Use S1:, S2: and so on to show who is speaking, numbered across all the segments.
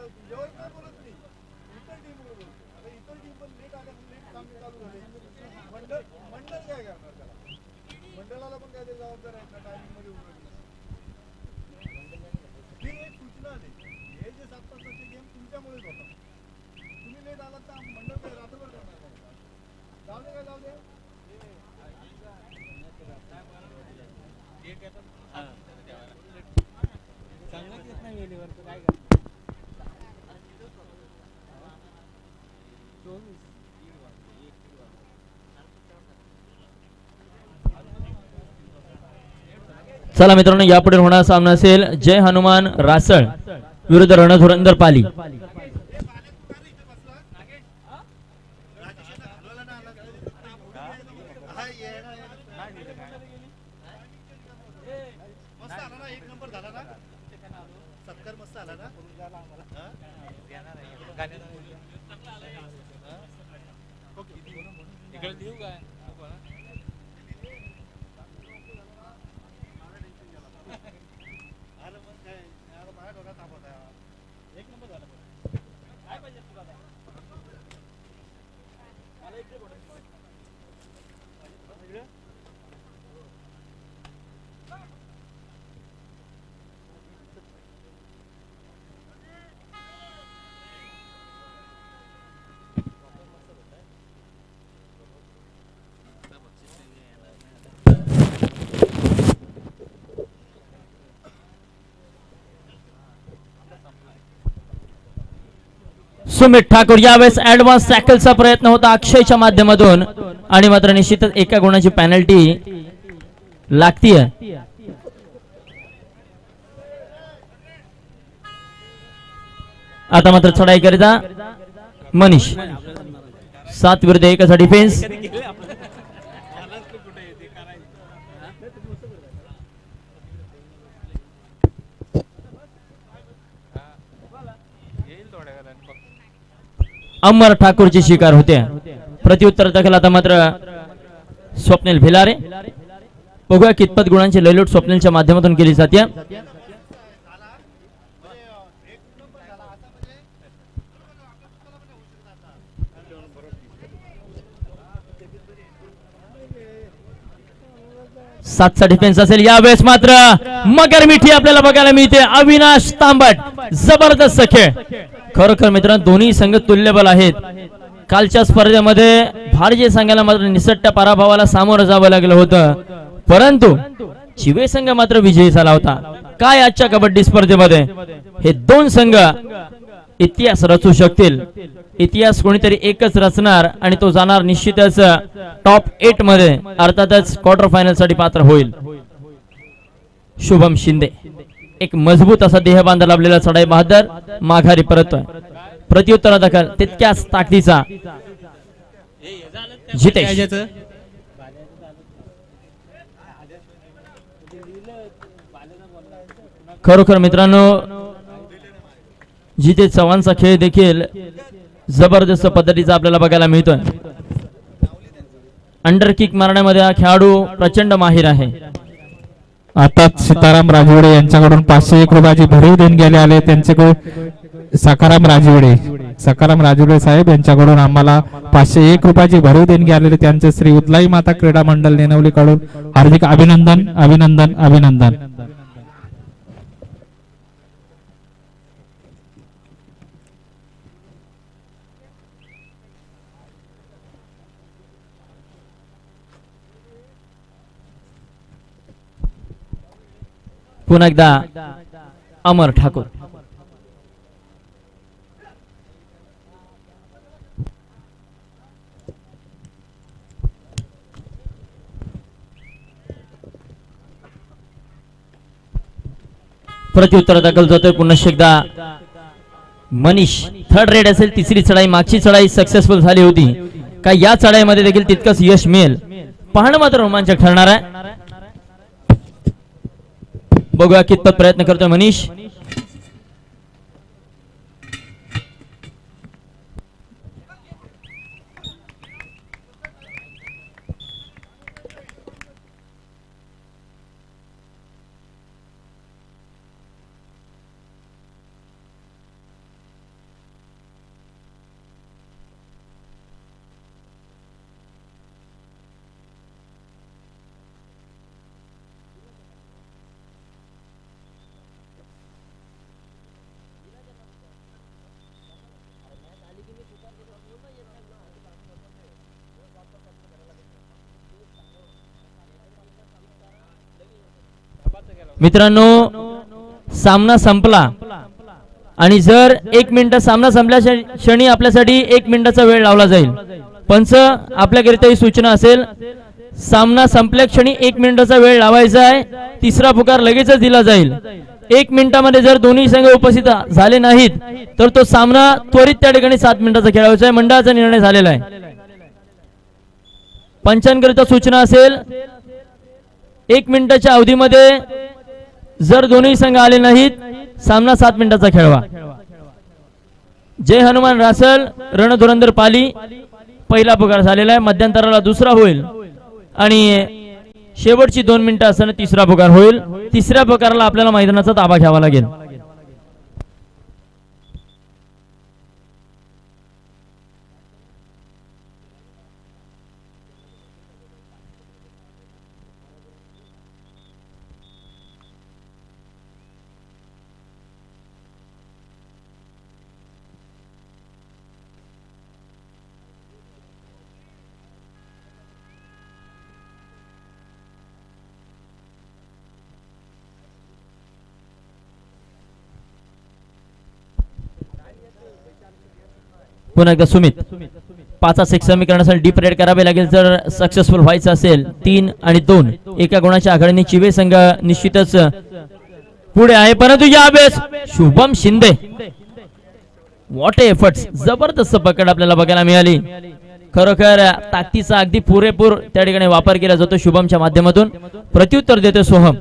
S1: सांगत काय नाही इतर टीम बोलतो चला
S2: मित्रांनो यापुढे होणारा सामना असेल जय हनुमान रासळ. विरुद्ध रणधुरंदर पाली.
S1: मस्त आला ना? एक नंबर झाला ना सत्कार मस्त आला ना अरे मग काय अरे माझ्या डोक्यात ताप होता एक नंबर झाला काय पाहिजे तुला आता? मला इकडे बोट. इकडे?
S2: सुमित ठाकूर यावेळेस ऍडव्हान्स टॅकलचा प्रयत्न होता अक्षयच्या माध्यमातून. आणि मात्र निश्चितच एका गुणाची पॅनल्टी लागतीय. आता मात्र चढाई करिता मनीष. सात विरुद्ध एकाचा डिफेन्स अमर ठाकूरची शिकार होते. प्रत्युत्तर दाखल आता मात्र स्वप्नील भिलारे. बघूया कितपत गुणांची लयलूट स्वप्नीलच्या माध्यमातून केली जाते. सातचा डिफेन्स असेल. यावेळेस मात्र मगर मिठी आपल्याला बघायला मिळते. अविनाश तांबट. जबरदस्त खेळ. खरोखर मित्रांनो दोन्ही संघ तुल्यबल आहेत. कालच्या स्पर्धेमध्ये भारतीय संघाला मात्र निसट्ट्या पराभवाला सामोरं जावं लागलं होतं. परंतु चिवे संघ मात्र विजयी झाला होता. काय आजच्या कबड्डी स्पर्धेमध्ये? हे दोन संघ इतिहास रचू शकतील. इतिहास कोणीतरी एकच रचणार आणि तो जाणार निश्चितच टॉप एटमध्ये. अर्थातच क्वार्टर फायनलसाठी पात्र होईल. शुभम शिंदे. एक मजबूत असा देहबांधा लाभलेला चढाई बहादर माघारी परततोय. प्रत्युत्तर दाखल तितक्याच ताकदीचा जितेश. खरोखर मित्रांनो जिथे चव्हाणचा खेळ देखील जबरदस्त पद्धतीचा आपल्याला बघायला मिळतोय. अंडर किक मारण्यामध्ये हा खेळाडू प्रचंड माहीर आहे.
S3: आता सीताराम राजवडे यांच्याकडून पाचशे एक रुपयाची भरीव देणगी आले. त्यांच्याकडून सकाराम राजवडे. सकाराम राजवडे साहेब यांच्याकडून आम्हाला पाचशे एक रुपयाची भरीव देणगी आलेली त्यांचे श्री उतलाई माता क्रीडा मंडळ नेनवली कडून हार्दिक अभिनंदन अभिनंदन अभिनंदन.
S2: पुन्हा एकदा अमर ठाकूर. प्रत्युत्तर दाखल जातोय. पुन्हा एकदा मनीष. थर्ड रेड असेल तिसरी चढाई मागची चढाई सक्सेसफुल झाली होती. का या चढाईमध्ये देखील तितकंच यश मिळेल. पाहणं मात्र रोमांचक ठरणार आहे. बघूया कितपत प्रयत्न करतोय मनीष. मित्रांनो सामना संपला. आणि जर एक मिनिट सामना संपल्या क्षणी आपल्यासाठी एक मिनिटाचा वेळ लावला जाईल. पंच आपल्याकरिता ही सूचना असेल सामना संपल्या क्षणी एक मिनिटाचा वेळ लावायचा आहे तिसरा पुकार लगेचच दिला जाईल. एक मिनिटामध्ये जर दोन्ही संघ उपस्थित झाले नाहीत तर तो सामना त्वरित त्या ठिकाणी सात मिनिटाचा खेळायचा आहे. मंडळाचा निर्णय झालेला आहे. पंचांकरिता सूचना असेल एक मिनिटाच्या अवधीमध्ये जर दोन्ही संघ आले नाहीत सामना सात मिनिटाचा खेळवा. जय हनुमान रासल रणधुरंदर पाली पहिला पुकार झालेला आहे. मध्यंतराला दुसरा होईल आणि शेवटची दोन मिनिटं असताना तिसरा पुकार होईल. तिसऱ्या पुकाराला आपल्याला मैदानाचा ताबा घ्यावा लागेल. पुन्हा एकदा सुमित. पाचा सिक्स समीकरणासाठी डीप रेड करावे लागेल. जर सक्सेसफुल व्हायचं असेल तीन आणि दोन. एका गुणाच्या आघाडीने चिवे संघ निश्चितच पुढे आहे. परंतु यावेळेस शुभम शिंदे. वॉट एफर्ट्स जबरदस्त पकड आपल्याला बघायला मिळाली. खरोखर ताकदीचा अगदी पुरेपूर त्या ठिकाणी वापर केला जातो शुभमच्या माध्यमातून. प्रत्युत्तर देतो सोहम.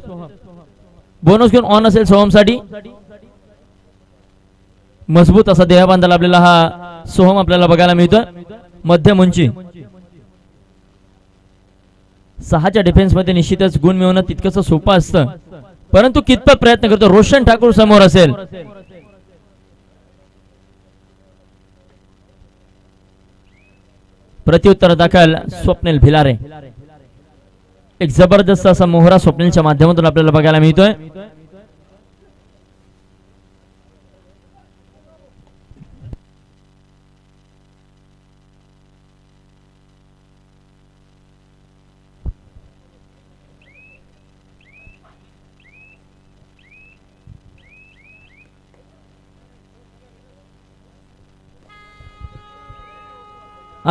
S2: बोनस घेऊन ऑन असेल सोहमसाठी. मजबूत असा देहबांधाला आपल्याला हा सोहम आपल्याला बघायला मिळतोय मध्यम उंची सहाच्या डिफेन्समध्ये निश्चितच गुण मिळवणं तितकंच सोपं असतं. परंतु कितपत प्रयत्न करतो रोशन ठाकूर समोर असेल. प्रत्युत्तर दाखल स्वप्नील भिलारे. एक जबरदस्त असा मोहरा स्वप्नीलच्या माध्यमातून आपल्याला बघायला मिळतोय.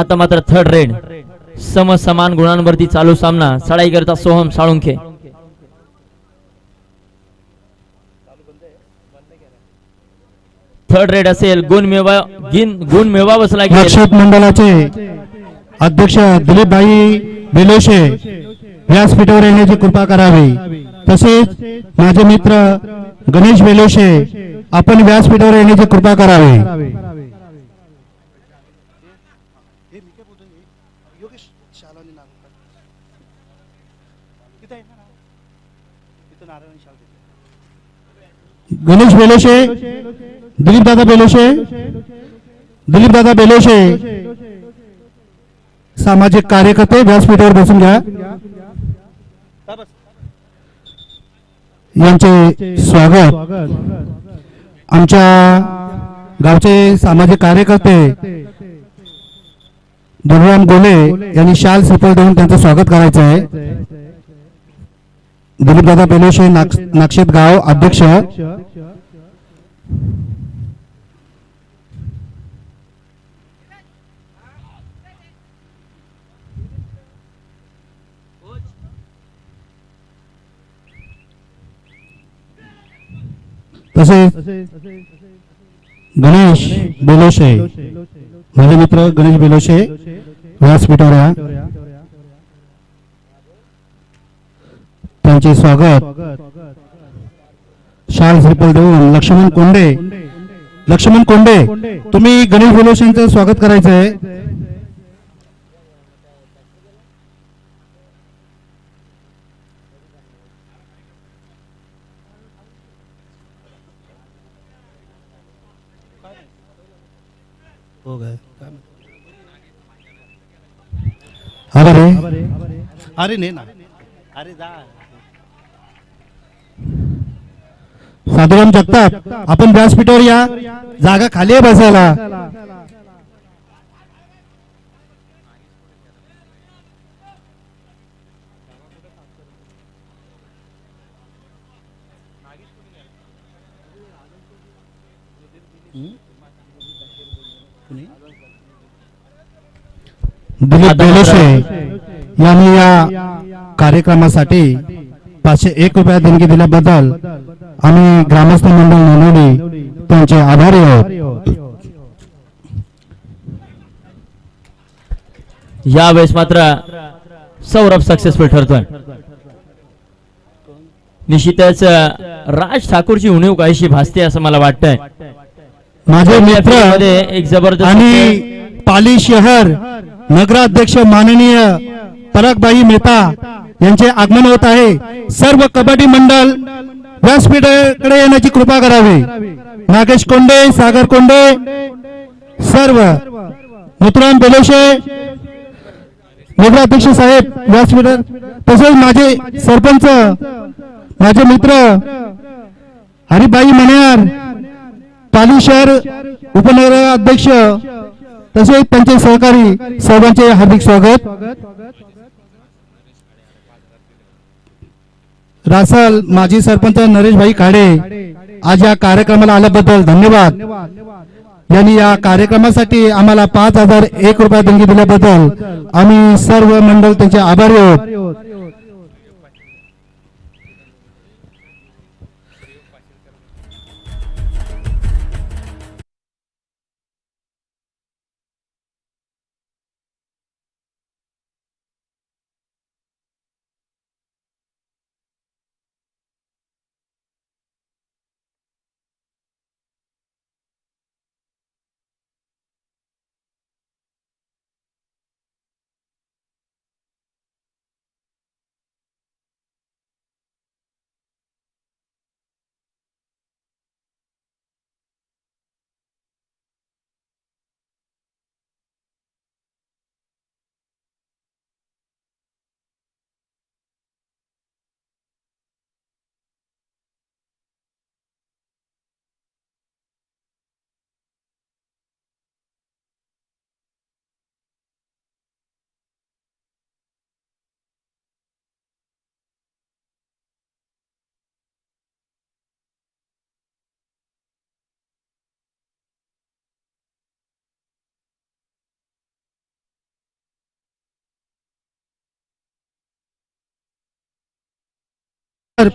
S2: आता मात्र थर्ड रेड सम समान गुणांवरती चालू सामना. सळाई करता सोहम साळुंखे. थर्ड रेड असेल गुण मेवा गिन- गुण मेवा बसला
S4: रक्षक मंडळाचे अध्यक्ष दिलीपभाई बेलोशे व्यासपीठावर येण्याची कृपा करावी. तसेच माझे मित्र गणेश बेलोशे आपण व्यासपीठावर येण्याची कृपा करावी
S5: हे मी काय बोलतो हे? योगेश शालानी नाव तिथं आहे ना नाव? तिथं नारायण शाल तिथे
S4: गणेश बेलोशे दिलीपदादा बेलोशे दिलीपदादा बेलोशे. सामाजिक कार्यकर्ते व्यासपीठावर बसून घ्या. यांचे स्वागत. आमच्या गावचे सामाजिक कार्यकर्ते दुर्राम गोले यांनी शाल सफल देऊन त्यांचं स्वागत करायचं आहे. दिलीपदादा बेलोशे नाक्ष- नाक्षेत गाव अध्यक्ष तसेच गणेश बेलोशे। माझे मित्र गणेश बेलोशे व्यासपीठावर त्यांचे स्वागत. शाल श्रीपल देऊन लक्ष्मण कोंडे. लक्ष्मण कोंडे तुम्ही गणेश बेलोशेंचं स्वागत करायचं आहे
S5: हो म्हणतो?
S4: अरे
S5: अरे नाही ना. अरे जा.
S4: साधुराम जगताप आपण व्यासपीठावर या. जागा खाली बसायला. दिलीप बेलोसे यांनी या कार्यक्रमासाठी पाचशे एक रुपया देणगी दिल्याबद्दल आम्ही ग्रामस्थ मंडळ नोंदवली. त्यांचे आभारी आहोत.
S2: यावेळेस मात्र सौरभ सक्सेसफुल ठरतोय. निश्चितच राज ठाकूरची उणीव काहीशी भासते असं मला वाटतंय.
S4: माझे मित्र
S2: एक जबरदस्त
S4: आणि पाली शहर नगराध्यक्ष माननीय परागबाई मेहता यांचे आगमन होत आहे. सर्व कबड्डी मंडळ व्यासपीठाकडे येण्याची कृपा करावी. नागेश कोंडे सागर कोंडे सर्व. मुतुराम बेलोशे नगराध्यक्ष साहेब व्यासपीठ तसेच माझे सरपंच माझे मित्र हरिबाई मण्यार पाली शहर उपनगर अध्यक्ष तसेच त्यांचे सहकारी सर्वांचे हार्दिक स्वागत. रासल माजी सरपंच नरेशभाई खाडे आज या कार्यक्रमाला आल्याबद्दल धन्यवाद. यांनी या कार्यक्रमासाठी आम्हाला पाच हजार एक रुपया देणगी दिल्याबद्दल आम्ही सर्व मंडळ त्यांचे आभारी आहोत.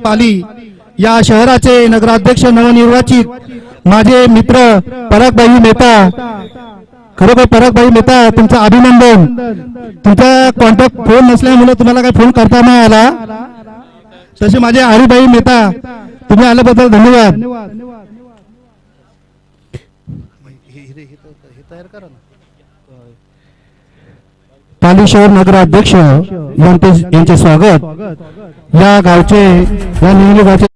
S4: पाली या शहराचे नगराध्यक्ष नवनिर्वाचित माझे मित्र परागबाई मेहता. खरोखर परागबाई मेहता तुमचं अभिनंदन. तुमचा कॉन्टॅक्ट फोन नसल्यामुळे तुम्हाला काही फोन करता नाही आला. तसे माझे हरिभाई मेहता तुम्ही आल्याबद्दल धन्यवाद. पाली शहर नगराध्यक्ष यांचे स्वागत. या गावचे या निवडणुकाचे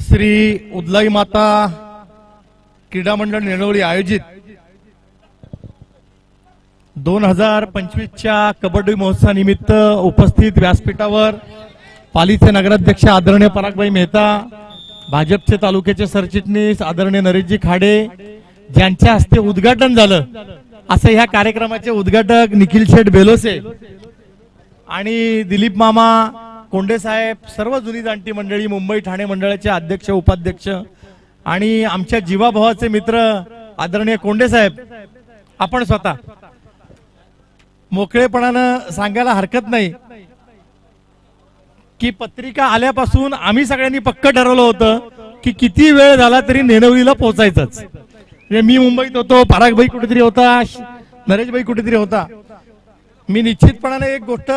S1: श्री उदलाई माता क्रीडा मंडळ निळवळी आयोजित दोन हजार पंचवीसच्या कबड्डी महोत्सवानिमित्त उपस्थित व्यासपीठावर पालीचे नगराध्यक्ष आदरणीय परागभाई मेहता भाजपचे तालुक्याचे सरचिटणीस आदरणीय नरेशजी खाडे ज्यांच्या हस्ते उद्घाटन झालं. असं ह्या कार्यक्रमाचे उद्घाटक निखिल शेठ बेलोसे आणि दिलीप मामा कोंडे साहेब सर्व जुनी जाणती मंडळी मुंबई ठाणे मंडळाचे अध्यक्ष उपाध्यक्ष आणि आमच्या जीवाभावाचे मित्र आदरणीय कोंडे साहेब आपण स्वतः. मोकळेपणानं सांगायला हरकत नाही की पत्रिका आल्यापासून आम्ही सगळ्यांनी पक्क ठरवलं होतं की किती वेळ झाला तरी नेनवलीला पोहोचायचंच. म्हणजे मी मुंबईत होतो परागभाई कुठेतरी होता नरेशभाई कुठेतरी होता. मी निश्चितपणाने एक गोष्ट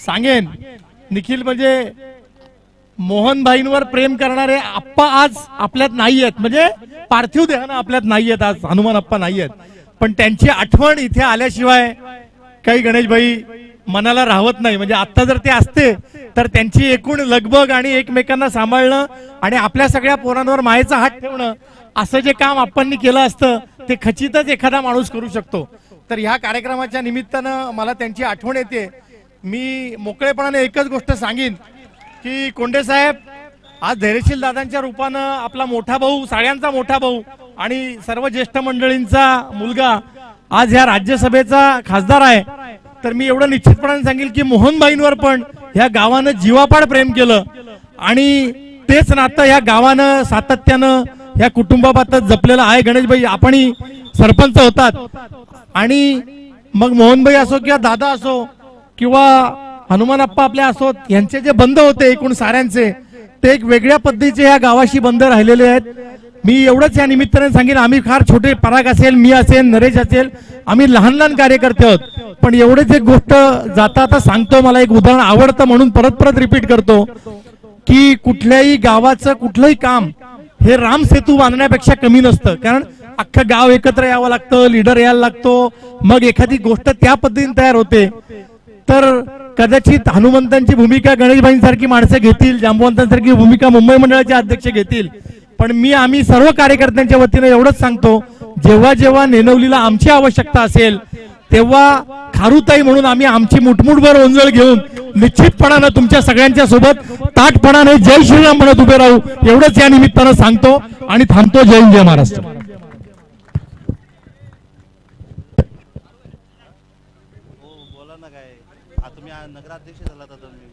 S1: सांगेन. निखिल म्हणजे मोहनभाईंवर प्रेम करणारे आप्पा आज आपल्यात नाही आहेत म्हणजे पार्थिव देहानं आपल्यात नाही आहेत आज. हनुमान आप्पा नाही आहेत पण त्यांची आठवण इथे आल्याशिवाय काही गणेशभाई मनाला राहत नाही. म्हणजे आत्ता जर ते असते तर त्यांची एकूण लगबग आणि एकमेकांना सांभाळणं आणि आपल्या सगळ्या पोरांवर मायेचा हात ठेवणं असं जे काम आपण केलं असतं ते खचितच एखादा माणूस करू शकतो. तर ह्या कार्यक्रमाच्या निमित्तानं मला त्यांची आठवण येते. मी मोकळेपणाने एकच गोष्ट सांगेन की कोंडे साहेब आज धैर्यशील दादांच्या रूपानं आपला मोठा भाऊ साळ्यांचा मोठा भाऊ आणि सर्व ज्येष्ठ मंडळींचा मुलगा आज ह्या राज्यसभेचा खासदार आहे. तर मी एवढं निश्चितपणाने सांगेल की मोहनबाईंवर पण ह्या गावानं जीवापाड प्रेम केलं आणि तेच नातं ह्या गावानं सातत्यानं ह्या कुटुंबाबाबत जपलेलं आहे. गणेशभाई आपणही सरपंच होतात. आणि मग मोहनभाई असो किंवा दादा असो किंवा हनुमानप्पा आपल्या असोत यांचे जे बंद होते एकूण साऱ्यांचे ते एक वेगळ्या पद्धतीचे या गावाशी बंद राहिलेले आहेत. मी एवढंच या निमित्ताने सांगेन आम्ही फार छोटे पराग असेल मी असेल नरेश असेल आम्ही लहान लहान कार्यकर्ते आहोत. पण एवढेच एक गोष्ट जाता आता सांगतो मला एक उदाहरण आवडतं म्हणून परत परत रिपीट करतो की कुठल्याही गावाचं कुठलंही काम हे राम सेतू बांधण्यापेक्षा कमी नसतं. कारण अख्खं गाव एकत्र यावं लागतं लीडर यायला लागतो. मग एखादी गोष्ट त्या पद्धतीने तयार होते. तर कदाचित हनुमंतांची भूमिका गणेशभाईंसारखी माणसं घेतील जांबुवंतांसारखी भूमिका मुंबई मंडळाचे अध्यक्ष घेतील. पण मी आम्ही सर्व कार्यकर्त्यांच्या वतीने एवढंच सांगतो जेव्हा जेव्हा नेनवलीला आमची आवश्यकता असेल तेव्हा खारुताई म्हणून आम्ही आमची मुठमुठभर ओंजळ घेऊन निश्चितपणानं तुमच्या सगळ्यांच्या सोबत ताटपणाने जय श्रीराम म्हणत उभे राहू एवढंच या निमित्तानं सांगतो आणि थांबतो जय जय महाराष्ट्र
S5: हो बोला ना काय आता तुम्ही आ- नगराध्यक्ष झाला आता तुम्ही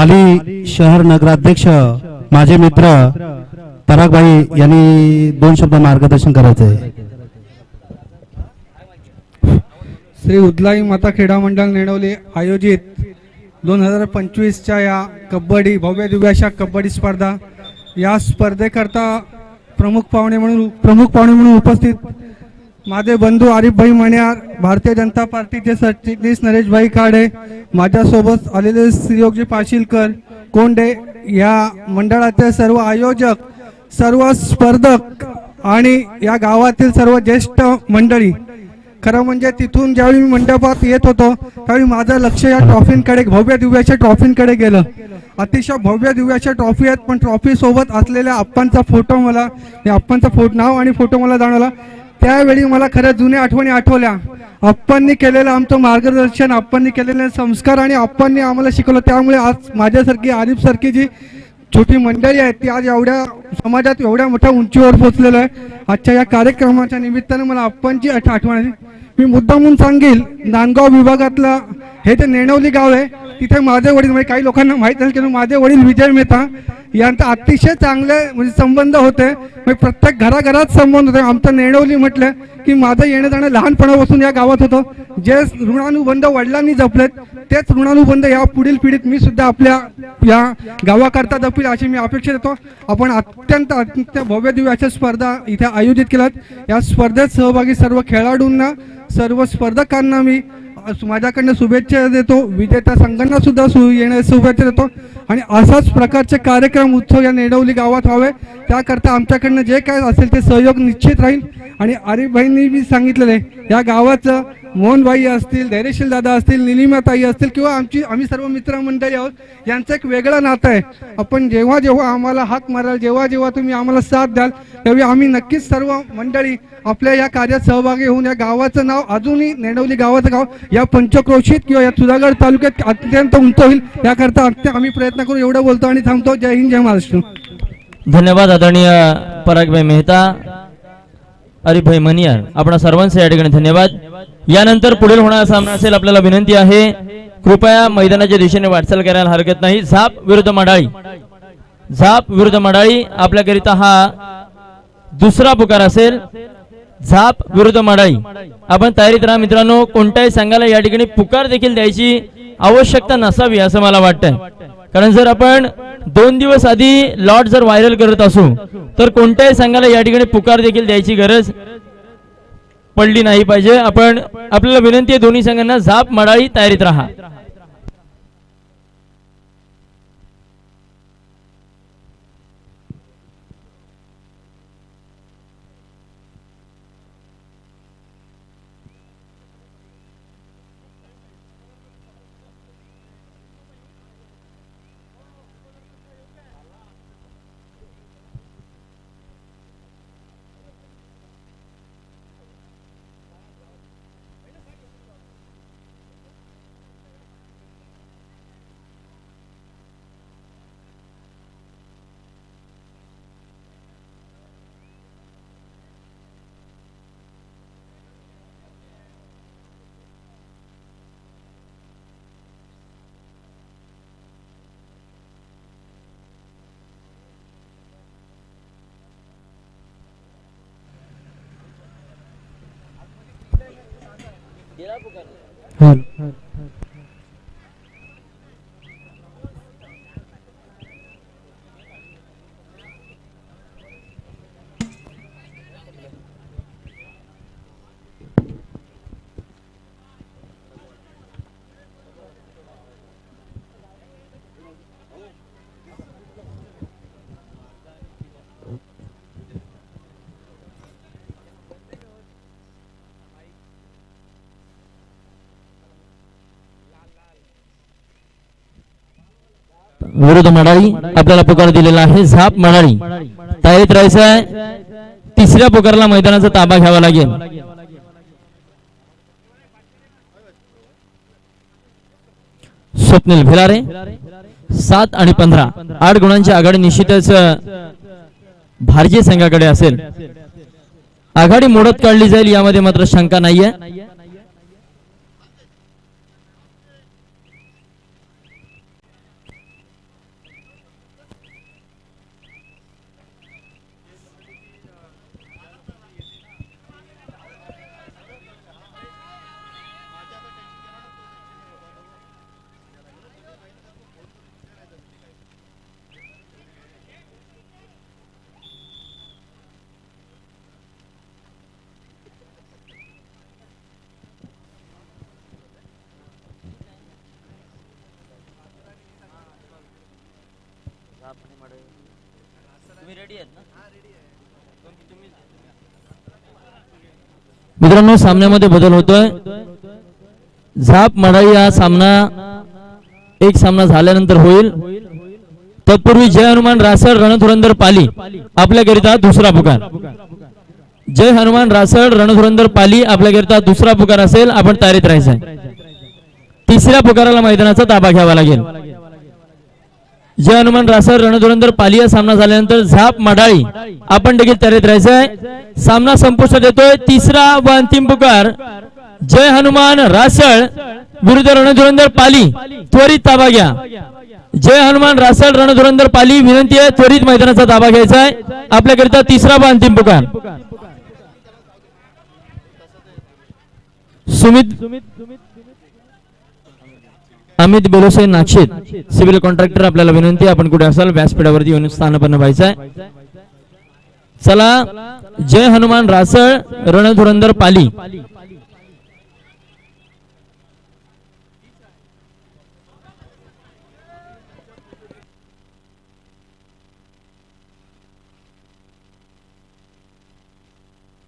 S4: पाली शहर नगराध्यक्ष माझे मित्र परागभाई यांनी दोन शब्द मार्गदर्शन करायचे.
S6: श्री उदलाई माता क्रीडा मंडळ नेणवले आयोजित दोन हजार पंचवीसच्या या कबड्डी भव्य दिव्याशा कबड्डी स्पर्धा. या स्पर्धेकरता प्रमुख पाहुणे म्हणून प्रमुख पाहुणे म्हणून उपस्थित माझे बंधू आरिफभाई मण्यार भारतीय जनता पार्टीचे सरचिटणीस नरेशभाई काडे माझ्यासोबत आलेले श्रीयोगजी पाशीलकर कोंडे या मंडळाचे सर्व आयोजक सर्व स्पर्धक आणि या गावातील सर्व ज्येष्ठ मंडळी. खरं म्हणजे तिथून ज्यावेळी मी मंडपात येत होतो त्यावेळी माझं लक्ष या ट्रॉफींकडे भव्य दिव्याच्या ट्रॉफींकडे गेलं. अतिशय भव्य दिव्याच्या ट्रॉफी आहेत पण ट्रॉफी सोबत असलेल्या आप्पांचा फोटो मला आप्पांचा फोटो नाव आणि फोटो मला जाणवला. त्यावेळी मला खऱ्या जुन्या आठवणी आठवल्या. आप्पांनी केलेलं आमचं मार्गदर्शन आप्पांनी केलेले संस्कार आणि आप्पांनी आम्हाला शिकवलं. त्यामुळे आज माझ्यासारखी आरिफसारखी जी छोटी मंडळी आहेत ती आज एवढ्या समाजात एवढ्या मोठ्या उंचीवर पोहोचलेलं आहे. आजच्या या कार्यक्रमाच्या निमित्तानं मला आप्पांची आठवण आली. मी मुद्दामून सांगेल नांदगाव विभागातला हे जे नेणवली गाव आहे तिथे माझे वडील म्हणजे काही लोकांना माहीत नाही की माझे वडील विजय मेहता यांचा अतिशय चांगले म्हणजे संबंध होते. म्हणजे प्रत्येक घराघरात संबंध होते. आमचं नेणवली म्हटलं की माझं येणं जाणं लहानपणापासून या गावात होतं. जे ऋणानुबंध वडिलांनी जपलेत तेच ऋणानुबंध या पुढील पिढीत मी सुद्धा आपल्या या गावाकरता जपील अशी मी अपेक्षा देतो. आपण अत्यंत अत्यंत भव्य दिव्याच्या स्पर्धा इथे आयोजित केल्यात. या स्पर्धेत सहभागी सर्व खेळाडूंना सर्व स्पर्धकांना मी माझ्याकडनं शुभेच्छा देतो. विजेत्या संघांना सुद्धा सु येण्या शुभेच्छा देतो. आणि असाच प्रकारचे कार्यक्रम उत्सव या नेडवली गावात व्हावे. त्याकरता आमच्याकडनं जे काय असेल ते सहयोग निश्चित राहील. आणि आरिफभाईंनी बी सांगितलेलं आहे या गावाचं मोहनभाई असतील धैर्यशील दादा असतील निलिमाताई असतील किंवा आमची आम्ही सर्व मित्रमंडळी आहोत यांचं एक वेगळं नातं आहे. आपण जेव्हा जेव्हा आम्हाला हात माराल जेव्हा जेव्हा तुम्ही आम्हाला साथ द्याल तेव्हा आम्ही नक्कीच सर्व मंडळी आपल्या या कार्यात सहभागी होऊन या गावाचं नाव अजूनही नेडवली गावाचं गाव या पंचक्रोशीत किंवा या सुधागड तालुक्यात अत्यंत उंच होईल याकरता आम्ही प्रयत्न करू एवढं बोलतो आणि थांबतो. जय हिंद जय महाराष्ट्र.
S2: धन्यवाद आदरणीय परागभाई मेहता हरिभाई मनियार. आपण सर्वांचे या ठिकाणी धन्यवाद. यानंतर पुढील होणारा सामना असेल आपल्याला विनंती आहे. कृपया मैदानाच्या दिशेने वाटचाल करायला हरकत नाही. झाप विरुद्ध मडाळी. झाप विरुद्ध मडाळी आपल्याकरिता हा दुसरा पुकार असेल. झाप विरुद्ध मडाळी. आपण तयारीत राहा मित्रांनो कोणत्याही संघाला या ठिकाणी पुकार देखील द्यायची आवश्यकता नसावी असं मला वाटतंय. कारण जर आपण दोन दिवस आधी लॉट जर व्हायरल करत असू तर कोणत्याही संघाला या ठिकाणी पुकार देखील द्यायची गरज पडली नाही पाहिजे. आपण आपल्याला विनंती आहे दोन्ही संघांना झाप मडाळी तयारीत राहा. हॅलो विरुद्ध मडाळी आपल्याला पुकार दिलेला आहे. झाप मडाळी तयारीत राहायचं आहे तिसऱ्या पुकारला मैदानाचा ताबा घ्यावा लागेल. स्वप्नील भिलारे सात आणि पंधरा. आठ गुणांची आघाडी निश्चितच भारतीय संघाकडे असेल. आघाडी मोडत काढली जाईल यामध्ये मात्र शंका नाहीये. मित्रांनो सामन्यामध्ये बदल होतोय. झाप मडाई हा सामना एक सामना झाल्यानंतर होईल. तत्पूर्वी जय हनुमान रासळ रणधुरंदर पाली. आपल्याकरिता दुसरा पुकार. जय हनुमान रासळ रणधुरंदर पाली. आपल्याकरिता दुसरा पुकार असेल आपण तयारीत राहायचंय. तिसऱ्या पुकाराला मैदानाचा ताबा घ्यावा लागेल. जय हनुमान रासर रणधुरंदर पालिया सामना झाल्यानंतर झाप मडाळी. आपण देखील तयारीत राहायचंय. सामना संपुष्टात येतोय. तिसरा व अंतिम पुकार. जय हनुमान रासळ. विरुद्ध रणधुरंदर पाली. त्वरित ताबा घ्या. जय हनुमान रासळ रणधुरंदर पाली. विनंती आहे त्वरित मैदानाचा ताबा घ्यायचा आहे आपल्याकरिता तिसरा व अंतिम पुकार. सुमित. अमित बेलोसे नाशिक सिव्हिल कॉन्ट्रॅक्टर आपल्याला विनंती आपण कुठे असाल व्यासपीठावरती येऊन स्थानपन्न व्हायचंय चला जय हनुमान रासळ रणधुरंदर पाली.